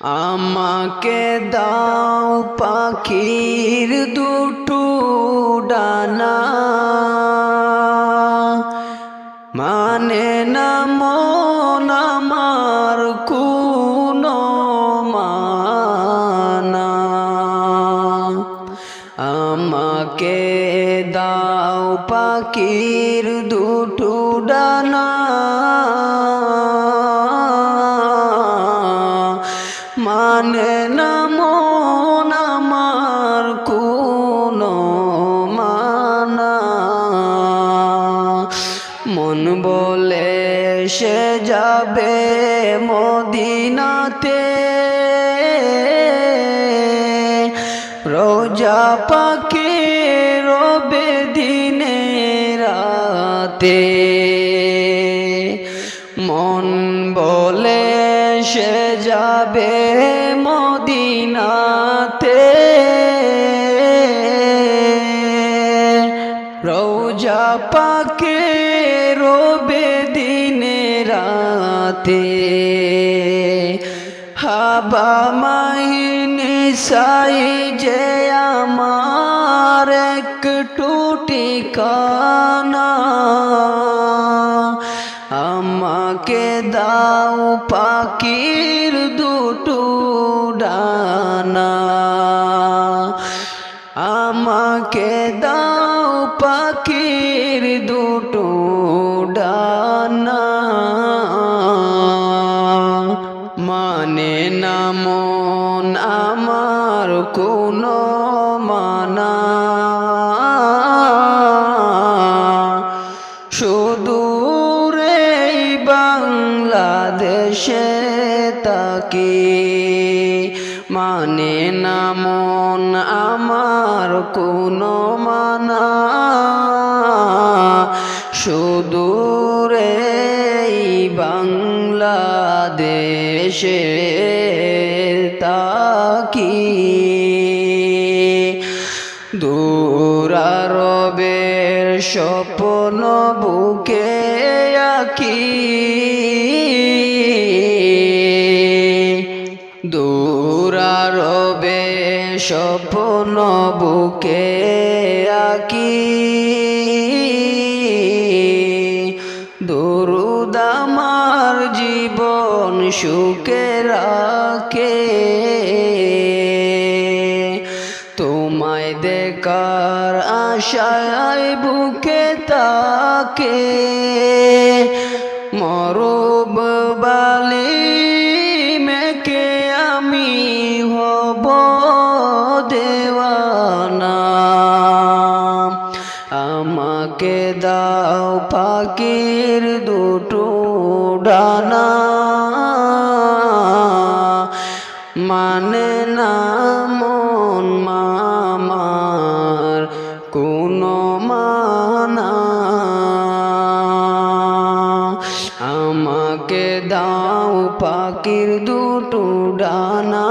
আমাকে দাও পাখির দুটো ডানা। মানে না মন আমার কোনো আমাকে দাও পাখির দুটো ডানা। মানে না আমার কোনো মানা। মন বলে সে যাবে মদিনাতে। রোজা পাখি রবে দিনে রাতে। মন বলে সে যাবে মদিনাতে। রোজা পাকে রোবে দিনে রাতে। হাবা মাইনি সাই যে আমার এক টুটি কানা আমাকে দাও পাখির দুটো ডানা। আমাকে দাও পাখির দুটো ডানা। মানে না মন আমার কোনো মানা। সুদূরে বাংলাদেশে তাকে মানে না মন আমার কোনো মানা। সুদূরে বাংলাদেশে তাকি। দূরারবের স্বপ্ন বুকে আঁকি। স্বপ্ন বুকে আঁকি। দরুদ আমার জীবন সুখে রাখে। তোমায় দেখার আশায় বুকে তাকে। মরব বালি আমাকে দাও পাখির দুটো ডানা। মানে না মন মামার কোনো মানা। আমাকে দাও পাখির দুটো ডানা।